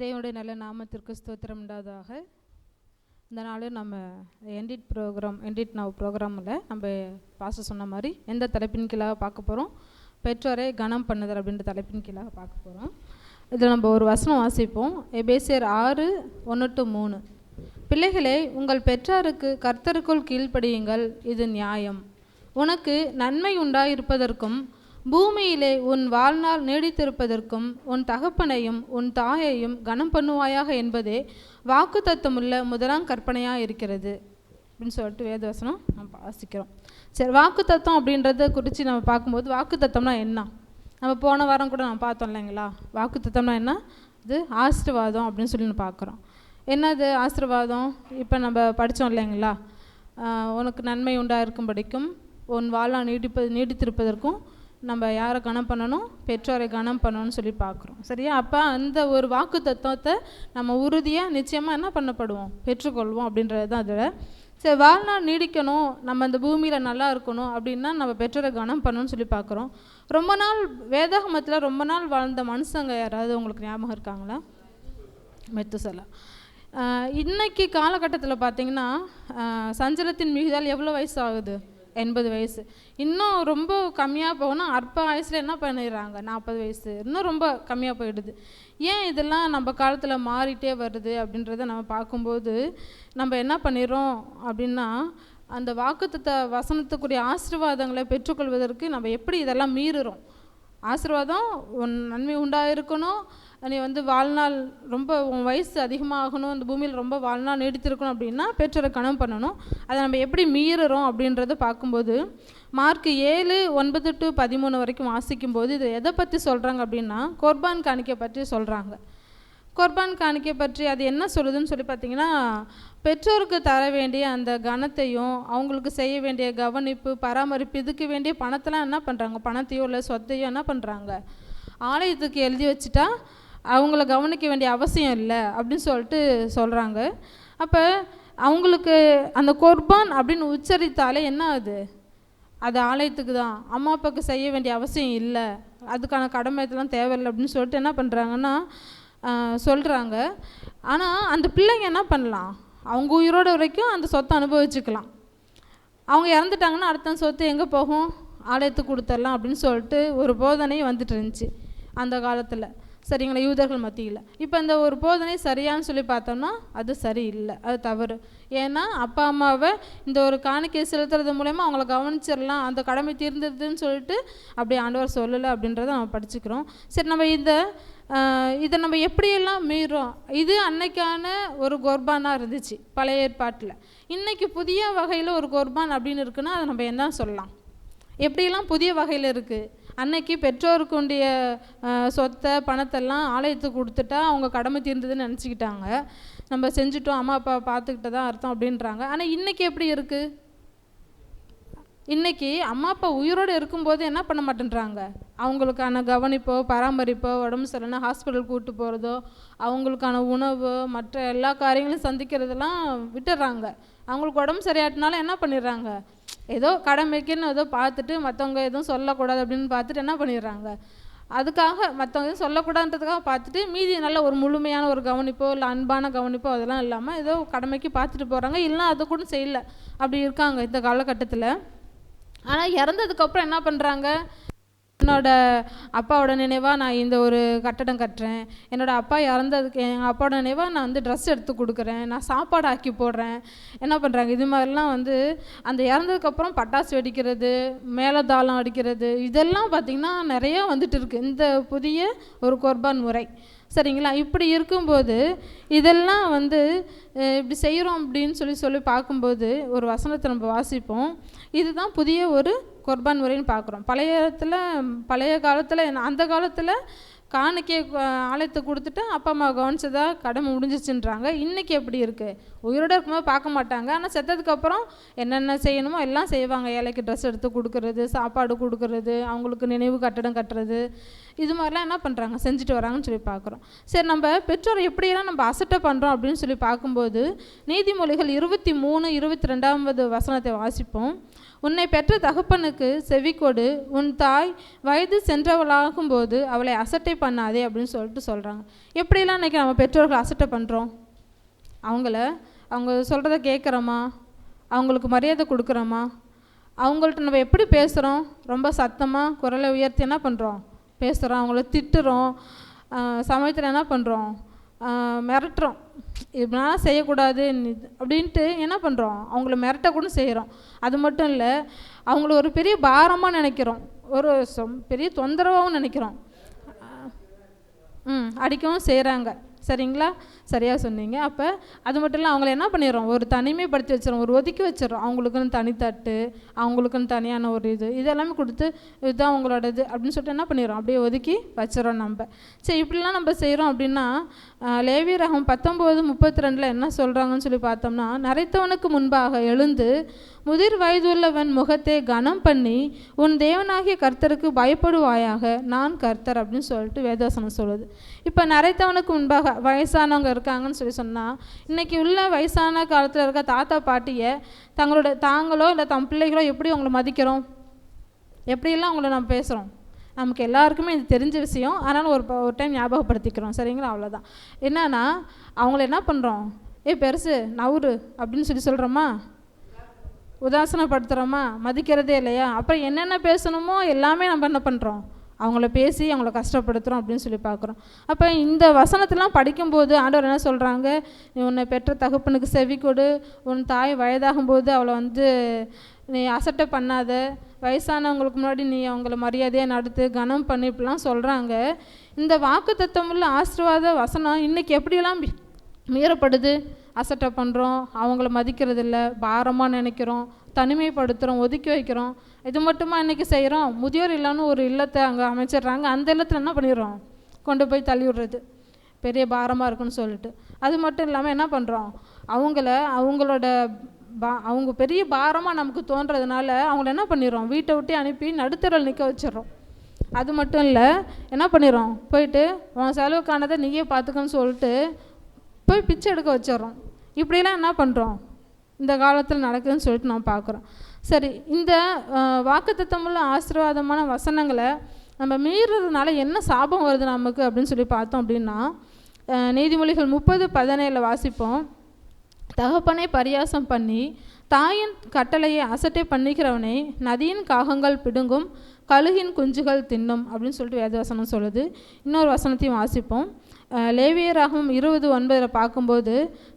தேவனுடைய நல்ல நாமத்திற்கு ஸ்தோத்திரம் உண்டாதாக இந்த நாள் நம்ம எண்டிட் ப்ரோக்ராம் எண்டிட் நவ் ப்ரோக்ராமில் நம்ம பாச சொன்ன மாதிரி எந்த தலைப்பின் கீழாக பார்க்க போகிறோம் பெற்றோரை கனம் பண்ணுதல் அப்படின்ற தலைப்பின் கீழாக பார்க்க போகிறோம் இதில் நம்ம ஒரு வசனம் வாசிப்போம். எபேசியர் ஆறு ஒன்று டு மூணு. பிள்ளைகளே உங்கள் பெற்றாருக்கு கர்த்தருக்குள் கீழ்ப்படியுங்கள். இது நியாயம். உனக்கு நன்மை உண்டாயிருப்பதற்கும் பூமியிலே உன் வாழ்நாள் நீடித்திருப்பதற்கும் உன் தகப்பனையும் உன் தாயையும் கனம் பண்ணுவாயாக என்பதே வாக்கு தத்துவமுள்ள முதலாம் கற்பனையாக இருக்கிறது அப்படின்னு சொல்லிட்டு வேதவசனம் நம்ம வாசிக்கிறோம். சரி வாக்கு தத்துவம் அப்படின்றத குறித்து நம்ம பார்க்கும்போது வாக்கு தத்துவம்னா என்ன? நம்ம போன வாரம் கூட நம்ம பார்த்தோம் இல்லைங்களா? வாக்கு தத்துவம்னா என்ன? இது ஆசீர்வாதம் அப்படின்னு சொல்லி நம்ம பார்க்குறோம். என்னது ஆசீர்வாதம்? இப்போ நம்ம படித்தோம் இல்லைங்களா? உனக்கு நன்மை உண்டாக இருக்கும்படிக்கும் உன் வாழ்நாள் நீடிப்பது நீடித்திருப்பதற்கும் நம்ம யாரை கனம் பண்ணணும்? பெற்றோரை கனம் பண்ணணும்னு சொல்லி பார்க்குறோம். சரியா? அப்போ அந்த ஒரு வாக்கு தத்துவத்தை நம்ம உறுதியாக நிச்சயமாக என்ன பண்ணப்படுவோம்? பெற்றுக்கொள்வோம் அப்படின்றது தான் அதில் சரி வாழ்நாள் நீடிக்கணும். நம்ம இந்த பூமியில் நல்லா இருக்கணும் அப்படின்னா நம்ம பெற்றோரை கனம் பண்ணணும்னு சொல்லி பார்க்குறோம். ரொம்ப நாள் வேதாகமத்தில் ரொம்ப நாள் வாழ்ந்த மனுஷங்க யாராவது உங்களுக்கு ஞாபகம் இருக்காங்களா? மெத்துசலா. இன்னைக்கு காலகட்டத்தில் பார்த்தீங்கன்னா சஞ்சலத்தின் மிகுதால் எவ்வளோ வயசு ஆகுது? எண்பது வயசு. இன்னும் ரொம்ப கம்மியாக போகணும் அற்ப வயசில் என்ன பண்ணிடுறாங்க? நாற்பது வயசு. இன்னும் ரொம்ப கம்மியாக போயிடுது. ஏன் இதெல்லாம் நம்ம காலத்தில் மாறிட்டே வருது அப்படின்றத நம்ம பார்க்கும்போது நம்ம என்ன பண்ணிடுறோம் அப்படின்னா அந்த வாக்குத்த வசனத்துக்குரிய ஆசீர்வாதங்களை பெற்றுக்கொள்வதற்கு நம்ம எப்படி இதெல்லாம் மீறுறோம்? ஆசீர்வாதம் உன் நன்மை உண்டாயிருக்கணும். நீ வந்து வாழ்நாள் ரொம்ப உன் வயசு அதிகமாகணும் இந்த பூமியில் ரொம்ப வாழ்நாள் நீடித்திருக்கணும் அப்படின்னா பெற்றோரை கணம் பண்ணணும். அதை நம்ம எப்படி மீறுறோம் அப்படின்றத பார்க்கும்போது மார்க் ஏழு ஒன்பது டு பதிமூணு வரைக்கும் வாசிக்கும்போது இது எதை பற்றி சொல்கிறாங்க அப்படின்னா கொர்பான் காணிக்கை பற்றி சொல்கிறாங்க கொர்பான் காணிக்கை பற்றி அது என்ன சொல்லுதுன்னு சொல்லி பார்த்தீங்கன்னா பெற்றோருக்கு தர வேண்டிய அந்த கனத்தையும் அவங்களுக்கு செய்ய வேண்டிய கவனிப்பு பராமரிப்பு இதுக்கு வேண்டிய பணத்தெல்லாம் என்ன பண்ணுறாங்க பணத்தையோ இல்லை சொத்தையோ என்ன பண்ணுறாங்க ஆலயத்துக்கு எழுதி வச்சுட்டா அவங்கள கவனிக்க வேண்டிய அவசியம் இல்லை அப்படின்னு சொல்லிட்டு சொல்கிறாங்க அப்போ அவங்களுக்கு அந்த குர்பான் அப்படின்னு உச்சரித்தாலே என்ன ஆகுது? அது ஆலயத்துக்கு தான். அம்மா அப்பாவுக்கு செய்ய வேண்டிய அவசியம் இல்லை. அதுக்கான கடமை இதெல்லாம் தேவையில்லை அப்படின்னு சொல்லிட்டு என்ன பண்ணுறாங்கன்னா சொல்கிறாங்க ஆனால் அந்த பிள்ளைங்க என்ன பண்ணலாம்? அவங்க உயிரோட வரைக்கும் அந்த சொத்தை அனுபவிச்சுக்கலாம். அவங்க இறந்துட்டாங்கன்னா அடுத்த சொத்து எங்கே போகும்? ஆலயத்துக்கு கொடுத்துடலாம் அப்படின்னு சொல்லிட்டு ஒரு போதனை வந்துட்டு இருந்துச்சு அந்த காலத்தில். சரிங்களா யூதர்கள் மத்தியில். இப்போ இந்த ஒரு போதனை சரியான்னு சொல்லி பார்த்தோம்னா அது சரியில்லை அது தவறு. ஏன்னா அப்பா அம்மாவை இந்த ஒரு காணிக்கை செலுத்துறது மூலயமா அவங்கள கவனிச்சிடலாம் அந்த கடமை தீர்ந்துடுதுன்னு சொல்லிட்டு அப்படி ஆண்டவர் சொல்லலை அப்படின்றத நம்ம படிச்சுக்கிறோம். சரி நம்ம இந்த இதை நம்ம எப்படியெல்லாம் மீறோம்? இது அன்னைக்கான ஒரு குர்பானாக இருந்துச்சு பழைய ஏற்பாட்டில். இன்றைக்கி புதிய வகையில் ஒரு கோர்பான் அப்படின்னு இருக்குன்னா அதை நம்ம என்ன சொல்லலாம்? எப்படியெல்லாம் புதிய வகையில் இருக்குது அன்னைக்கு பெற்றோருக்கு உண்டிய சொத்தை பணத்தெல்லாம் ஆலயத்துக்கு கொடுத்துட்டா அவங்க கடமை தீர்ந்ததுன்னு நினச்சிக்கிட்டாங்க. நம்ம செஞ்சுட்டோம் அம்மா அப்பா பார்த்துக்கிட்டு தான் அர்த்தம் அப்படின்றாங்க. ஆனால் இன்றைக்கி எப்படி இருக்குது இன்றைக்கி அம்மா அப்பா உயிரோடு இருக்கும்போது என்ன பண்ண மாட்டேன்றாங்க? அவங்களுக்கான கவனிப்போ பராமரிப்போ உடம்பு சரியில்லைனா ஹாஸ்பிட்டல் கூப்பிட்டு போகிறதோ அவங்களுக்கான உணவு மற்ற எல்லா காரியங்களையும் சந்திக்கிறதெல்லாம் விட்டுடுறாங்க அவங்களுக்கு உடம்பு சரியாட்டினாலும் என்ன பண்ணிடுறாங்க? ஏதோ கடமைக்குன்னு ஏதோ பார்த்துட்டு மற்றவங்க எதுவும் சொல்லக்கூடாது அப்படின்னு பார்த்துட்டு என்ன பண்ணிடுறாங்க? அதுக்காக மற்றவங்க எதுவும் சொல்லக்கூடாதுன்றதுக்காக பார்த்துட்டு மீதி நல்ல ஒரு முழுமையான ஒரு கவனிப்போ இல்லை அன்பான கவனிப்போ அதெல்லாம் இல்லாமல் ஏதோ கடமைக்கு பார்த்துட்டு போகிறாங்க இல்லைன்னா அது கூட செய்யல. அப்படி இருக்காங்க இந்த காலகட்டத்தில். ஆனால் இறந்ததுக்கப்புறம் என்ன பண்ணுறாங்க என்னோட அப்பாவோட நினைவாக நான் இந்த ஒரு கட்டடம் கட்டுறேன். என்னோட அப்பா இறந்ததுக்கு எங்கள் அப்பாவோட நினைவாக நான் வந்து ட்ரெஸ் எடுத்து கொடுக்குறேன். நான் சாப்பாடு ஆக்கி போடுறேன். என்ன பண்ணுறாங்க இது மாதிரிலாம் வந்து அந்த இறந்ததுக்கப்புறம் பட்டாசு வெடிக்கிறது மேலதாளம் அடிக்கிறது இதெல்லாம் பார்த்திங்கன்னா நிறையா வந்துட்டு இருக்குது இந்த புதிய ஒரு கொர்பான் முறை. சரிங்களா? இப்படி இருக்கும்போது இதெல்லாம் வந்து இப்படி செய்கிறோம் அப்படின்னு சொல்லி சொல்லி பார்க்கும்போது ஒரு வசனத்தை நம்ம வாசிப்போம். இதுதான் புதிய ஒரு குர்பான் முறைன்னு பார்க்குறோம். பழைய இடத்துல பழைய காலத்தில் அந்த காலத்தில் காணிக்கை ஆலயத்தை கொடுத்துட்டு அப்பா அம்மா கவனிச்சதா கடமை முடிஞ்சிச்சுன்றாங்க இன்றைக்கி எப்படி இருக்குது உயிரோடு இருக்கும்போது பார்க்க மாட்டாங்க. ஆனால் செத்ததுக்கப்புறம் என்னென்ன செய்யணுமோ எல்லாம் செய்வாங்க. ஏழைக்கு ட்ரெஸ் எடுத்து கொடுக்கறது சாப்பாடு கொடுக்கறது அவங்களுக்கு நினைவு கட்டடம் கட்டுறது. இது மாதிரிலாம் என்ன பண்ணுறாங்க செஞ்சுட்டு வராங்கன்னு சொல்லி பார்க்குறோம். சரி நம்ம பெற்றோர் எப்படியெல்லாம் நம்ம அசட்டை பண்ணுறோம் அப்படின்னு சொல்லி பார்க்கும்போது நீதிமொழிகள் இருபத்தி மூணு இருபத்தி ரெண்டாவது வசனத்தை வாசிப்போம். உன்னை பெற்ற தகப்பனுக்கு செவிக்கொடு உன் தாய் வயது சென்றவளாகும்போது அவளை அசட்டை பண்ணாதே அப்படின்னு சொல்லிட்டு சொல்கிறாங்க எப்படிலாம் இன்றைக்கி நம்ம பெற்றோர்கள் அசட்டை பண்ணுறோம் அவங்கள அவங்க சொல்கிறத கேட்குறோமா அவங்களுக்கு மரியாதை கொடுக்குறோமா? அவங்கள்ட்ட நம்ம எப்படி பேசுகிறோம் ரொம்ப சத்தமாக குரலை உயர்த்தி என்ன பண்ணுறோம் பேசுகிறோம் அவங்கள திட்டுறோம். சமயத்தில் என்ன பண்ணுறோம் மிரட்டுறோம். இப்படிலாம் செய்யக்கூடாது அப்படின்ட்டு என்ன பண்ணுறோம் அவங்கள மிரட்ட கூட செய்கிறோம் அது மட்டும் இல்லை அவங்கள ஒரு பெரிய பாரமாக நினைக்கிறோம். ஒரு பெரிய தொந்தரவாகவும் நினைக்கிறோம். ம் அடிக்கவும் செய்கிறாங்க சரிங்களா? சரியாக சொன்னீங்க. அப்போ அது மட்டும் இல்லை அவங்கள என்ன பண்ணிடுறோம்? ஒரு தனிமைப்படுத்தி வச்சிடறோம். ஒரு ஒதுக்கி வச்சிடறோம். அவங்களுக்குன்னு தனித்தட்டு அவங்களுக்குன்னு தனியான ஒரு இது இதெல்லாமே கொடுத்து இதுதான் அவங்களோட இது அப்படின்னு சொல்லிட்டு என்ன பண்ணிடுறோம்? அப்படியே ஒதுக்கி வச்சிடறோம் நம்ம. சரி இப்படிலாம் நம்ம செய்கிறோம் அப்படின்னா லேவி ரகம் பத்தொம்போது முப்பத்தி ரெண்டில் என்ன சொல்கிறாங்கன்னு சொல்லி பார்த்தோம்னா நரைத்தவனுக்கு முன்பாக எழுந்து முதிர் வயதுள்ளவன் முகத்தை கனம் பண்ணி உன் தேவனாகிய கர்த்தருக்கு பயப்படுவாயாக நான் கர்த்தர் அப்படின்னு சொல்லிட்டு வேதவசனம் சொல்லுது. இப்போ நிறைத்தவனுக்கு முன்பாக வயசானவங்க இருக்காங்கன்னு சொல்லி சொன்னால் இன்றைக்கி உள்ள வயசான காலத்தில் இருக்க தாத்தா பாட்டியை தங்களோட தாங்களோ இல்லை தம் பிள்ளைகளோ எப்படி அவங்கள மதிக்கிறோம்? எப்படியெல்லாம் அவங்கள நம்ம பேசுகிறோம் நமக்கு எல்லாருக்குமே இது தெரிஞ்ச விஷயம். ஆனாலும் ஒரு ஒரு டைம் ஞாபகப்படுத்திக்கிறோம். சரிங்களா? அவ்வளோதான் என்னன்னா அவங்கள என்ன பண்ணுறோம் ஏ பெருசு நவுரு அப்படின்னு சொல்லி சொல்கிறோமா உதாசனப்படுத்துகிறோமா மதிக்கிறதே இல்லையா? அப்புறம் என்னென்ன பேசணுமோ எல்லாமே நம்ம என்ன பண்ணுறோம் அவங்கள பேசி அவங்கள கஷ்டப்படுத்துகிறோம் அப்படின்னு சொல்லி பார்க்குறோம். அப்போ இந்த வசனத்தெல்லாம் படிக்கும்போது ஆண்டவர் என்ன சொல்கிறாங்க நீ உன்னை பெற்ற தகப்பனுக்கு செவி கொடு. உன் தாய் வயதாகும்போது அவளை வந்து நீ அசட்டை பண்ணாத. வயசானவங்களுக்கு முன்னாடி நீ அவங்கள மரியாதையாக நடத்து கனம் பண்ணி இப்படிலாம் சொல்கிறாங்க இந்த வாக்கு தத்துவமுள்ள ஆசீர்வாத வசனம் இன்னைக்கு எப்படியெல்லாம் மீறப்படுது? அசட்டை பண்ணுறோம் அவங்கள மதிக்கிறதில்ல பாரமாக நினைக்கிறோம் தனிமைப்படுத்துகிறோம் ஒதுக்கி வைக்கிறோம். இது மட்டுமா இன்றைக்கி செய்கிறோம் முதியோர் இல்லைன்னு ஒரு இல்லத்தை அங்கே அமைச்சிடுறாங்க. அந்த இல்லத்தில் என்ன பண்ணிடுறோம்? கொண்டு போய் தள்ளி விடுறது. பெரிய பாரமாக இருக்குன்னு சொல்லிட்டு. அது மட்டும் இல்லாமல் என்ன பண்ணுறோம் அவங்கள அவங்களோட பா அவங்க பெரிய பாரமாக நமக்கு தோன்றதுனால அவங்கள என்ன பண்ணிடுறோம்? வீட்டை விட்டு அனுப்பி நடுத்தரல் நிற்க வச்சிடறோம். அது மட்டும் இல்லை என்ன பண்ணிடுறோம்? போயிட்டு உன் செலவுக்கானதை நீயே பார்த்துக்கன்னு சொல்லிட்டு போய் பிச்சை எடுக்க வச்சிடுறோம். இப்படிலாம் என்ன பண்ணுறோம் இந்த காலத்தில் நடக்குதுன்னு சொல்லிட்டு நாம் பார்க்குறோம். சரி இந்த வாக்குத்தத்தமுள்ள ஆசீர்வாதமான வசனங்களை நம்ம மீறுறதுனால என்ன சாபம் வருது நமக்கு அப்படின்னு சொல்லி பார்த்தோம் அப்படின்னா நீதிமொழிகள் முப்பது பதினேழில் வாசிப்போம். தகப்பனை பரியாசம் பண்ணி தாயின் கட்டளையை அசட்டை பண்ணிக்கிறவனை நதியின் காகங்கள் பிடுங்கும் கழுகின் குஞ்சுகள் தின்னும் அப்படின்னு சொல்லிட்டு வேதவசனம் சொல்லுது. இன்னொரு வசனத்தையும் வாசிப்போம். லேவியராகவும் இருபது ஒன்பதில் பார்க்கும்போது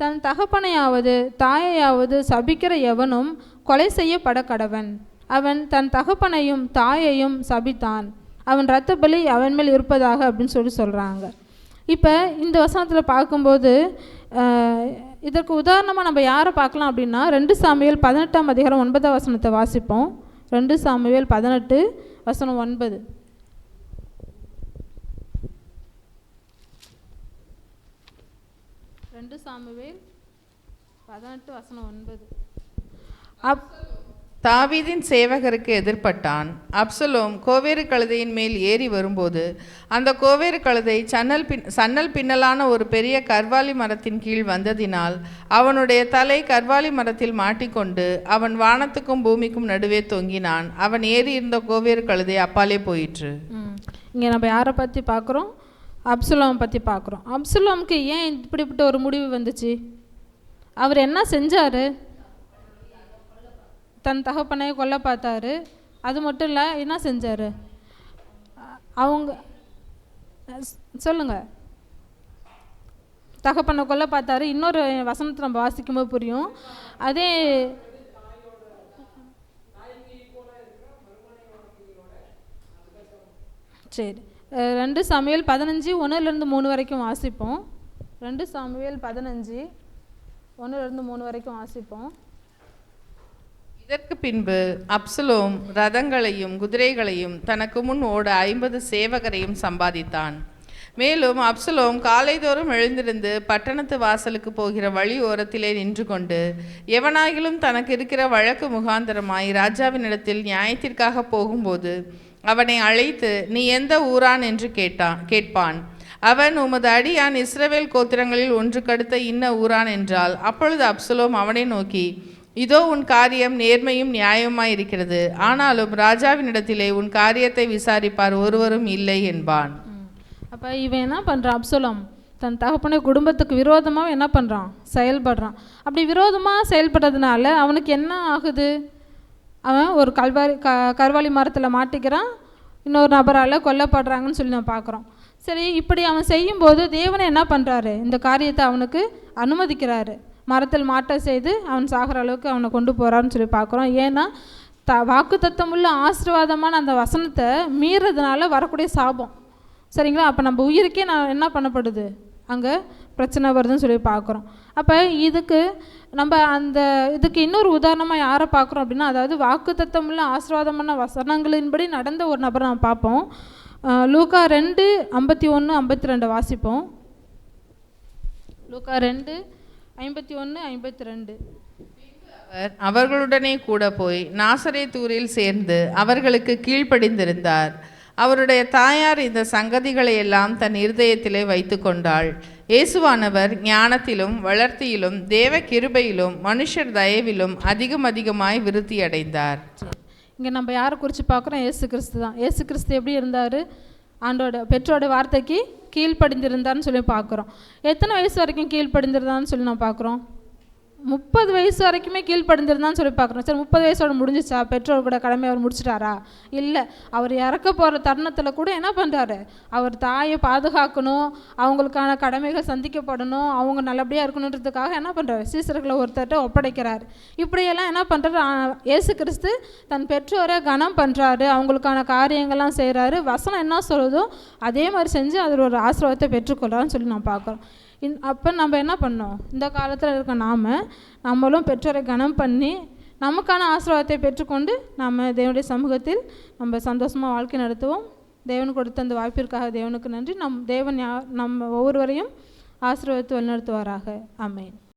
தன் தகப்பனையாவது தாயையாவது சபிக்கிற எவனும் கொலை செய்யப்பட கடவன். அவன் தன் தகப்பனையும் தாயையும் சபித்தான். அவன் இரத்த பலி அவன் மேல் இருப்பதாக அப்படின்னு சொல்லி சொல்கிறாங்க இப்போ இந்த வசனத்தில் பார்க்கும்போது இதற்கு உதாரணமாக நம்ம யாரை பார்க்கலாம் அப்படின்னா ரெண்டு சாமியல் பதினெட்டாம் அதிகாரம் ஒன்பதாம் வசனத்தை வாசிப்போம். ரெண்டு சாமியல் பதினெட்டு வசனம் ஒன்பது. ரெண்டு சாமுவேல் பதினெட்டு வசனம் ஒன்பது. அப் தாவீதின் சேவகருக்கு எதிர்ப்பட்டான். அப்சலோம் கோவேறு கழுதையின் மேல் ஏறி வரும்போது அந்த கோவேறு கழுதை சன்னல் பின் சன்னல் பின்னலான ஒரு பெரிய கர்வாலி மரத்தின் கீழ் வந்ததினால் அவனுடைய தலை கர்வாலி மரத்தில் மாட்டிக்கொண்டு அவன் வானத்துக்கும் பூமிக்கும் நடுவே தொங்கினான். அவன் ஏறி இருந்த கோவேறு கழுதை அப்பாலே போயிற்று. இங்கே நம்ம யாரை பற்றி பார்க்குறோம்? அப்சுலாம் பற்றி பார்க்குறோம் அப்சுலோமுக்கு ஏன் இப்படிப்பட்ட ஒரு முடிவு வந்துச்சு? அவர் என்ன செஞ்சார்? தன் தகப்பனை கொல்ல பார்த்தாரு. அது மட்டும் இல்லை என்ன செஞ்சார்? அவங்க சொல்லுங்கள் தகப்பனை கொல்ல பார்த்தாரு. இன்னொரு வசனத்தை நம்ம வாசிக்கும்போது புரியும். அதே சரி. ரெண்டு சமையல் பதினஞ்சு ஒன்றுலேருந்து மூணு வரைக்கும் வாசிப்போம். ரெண்டு சமையல் பதினஞ்சு ஒன்றுலேருந்து மூணு வரைக்கும் வாசிப்போம். இதற்கு பின்பு அப்சலோம் ரதங்களையும் குதிரைகளையும் தனக்கு முன் ஓட ஐம்பது சேவகரையும் சம்பாதித்தான். மேலும் அப்சலோம் காலைதோறும் எழுந்திருந்து பட்டணத்து வாசலுக்கு போகிற வழி ஓரத்திலே நின்று கொண்டு எவனாகிலும் தனக்கு இருக்கிற வழக்கு முகாந்தரமாய் ராஜாவினிடத்தில் நியாயத்திற்காக போகும்போது அவனை அழைத்து நீ எந்த ஊரான்? என்று கேட்டான் கேட்பான். அவன் உமது அடியான் இஸ்ரவேல் கோத்திரங்களில் ஒன்றுக்கடுத்த இன்ன ஊரான் என்றால் அப்பொழுது அப்சலோம் அவனை நோக்கி இதோ உன் காரியம் நேர்மையும் நியாயமாயிருக்கிறது ஆனாலும் ராஜாவினிடத்திலே உன் காரியத்தை விசாரிப்பார் ஒருவரும் இல்லை என்பான். அப்போ இவன் என்ன பண்ணுறான் அப்சலோம் தன் தகப்பனை குடும்பத்துக்கு விரோதமாக என்ன பண்ணுறான் செயல்படுறான். அப்படி விரோதமாக செயல்படுறதுனால அவனுக்கு என்ன ஆகுது? அவன் ஒரு கல்வாரி க கருவாலி மரத்தில் மாட்டிக்கிறான். இன்னொரு நபரால் கொல்லப்படுறாங்கன்னு சொல்லி நம்ம பார்க்குறோம் சரி இப்படி அவன் செய்யும்போது தேவனை என்ன பண்ணுறாரு இந்த காரியத்தை அவனுக்கு அனுமதிக்கிறாரு. மரத்தில் மாட்ட செய்து அவன் சாகிற அளவுக்கு அவனை கொண்டு போகிறான்னு சொல்லி பார்க்குறோம் ஏன்னா த வாக்கு தத்தமுள்ள ஆசீர்வாதமான அந்த வசனத்தை மீறதுனால வரக்கூடிய சாபம். சரிங்களா? அப்போ நம்ம உயிருக்கே நான் என்ன பண்ணப்படுது? அங்கே பிரச்சனை வருதுன்னு சொல்லி பார்க்குறோம். அப்போ இதுக்கு நம்ம அந்த இதுக்கு இன்னொரு உதாரணமாக யாரை பார்க்குறோம் அப்படின்னா அதாவது வாக்குத்தத்தமுள்ள ஆசீர்வாதமான வசனங்களின்படி நடந்த ஒரு நபரை நம்ம பார்ப்போம். லூக்கா ரெண்டு ஐம்பத்தி ஒன்று ஐம்பத்தி ரெண்டு வாசிப்போம். லூக்கா ரெண்டு ஐம்பத்தி ஒன்று ஐம்பத்தி ரெண்டு. அவர் அவர்களுடனே கூட போய் நாசரேத்தூரில் சேர்ந்து அவர்களுக்கு கீழ்ப்படிந்திருந்தார். அவருடைய தாயார் இந்த சங்கதிகளை எல்லாம் தன் இருதயத்திலே வைத்து கொண்டாள் இயேசுவானவர் ஞானத்திலும் வளர்த்தியிலும் தேவ கிருபையிலும் மனுஷர் தயவிலும் அதிகம் அதிகமாய் விருத்தி அடைந்தார் இங்கே நம்ம யாரை குறித்து பார்க்குறோம்? ஏசு கிறிஸ்து தான். ஏசு கிறிஸ்து எப்படி இருந்தார்? ஆண்டோட பெற்றோட வார்த்தைக்கு கீழ்ப்படிந்திருந்தார்னு சொல்லி பார்க்குறோம். எத்தனை வயசு வரைக்கும் கீழ்ப்படிந்திருந்தான்னு சொல்லி நான் பார்க்குறோம்? முப்பது வயசு வரைக்குமே கீழ்ப்படிந்திருந்தான்னு சொல்லி பார்க்குறோம் சரி முப்பது வயசோட முடிஞ்சிச்சா? பெற்றோர் கூட கடமை அவர் முடிச்சிட்டாரா? இல்லை. அவர் இறக்க போகிற தருணத்தில் கூட என்ன பண்ணுறாரு அவர் தாயை பாதுகாக்கணும் அவங்களுக்கான கடமைகள் சந்திக்கப்படணும் அவங்க நல்லபடியாக இருக்கணுன்றதுக்காக என்ன பண்ணுறாரு சீசர்களை ஒருத்தர்கிட்ட ஒப்படைக்கிறார். இப்படியெல்லாம் என்ன பண்ணுறாரு இயேசு கிறிஸ்து தன் பெற்றோரை கனம் பண்ணுறாரு அவங்களுக்கான காரியங்கள்லாம் செய்கிறாரு வசனம் என்ன சொல்லுதோ அதே மாதிரி செஞ்சு அதில் ஒரு ஆசிரவத்தை பெற்றுக்கொள்கிறான்னு சொல்லி நான் பார்க்குறோம். இன் அப்போ நம்ம என்ன பண்ணோம்? இந்த காலத்தில் இருக்க நாம் நம்மளும் பெற்றோரை கனம் பண்ணி நமக்கான ஆசீர்வாதத்தை பெற்றுக்கொண்டு நம்ம தேவனுடைய சமூகத்தில் நம்ம சந்தோஷமாக வாழ்க்கை நடத்துவோம். தேவன் கொடுத்த அந்த வாய்ப்பிற்காக தேவனுக்கு நன்றி. நம் தேவன் யா நம்ம ஒவ்வொருவரையும் ஆசீர்வாதத்தை வழிநடத்துவாராக. அமேன்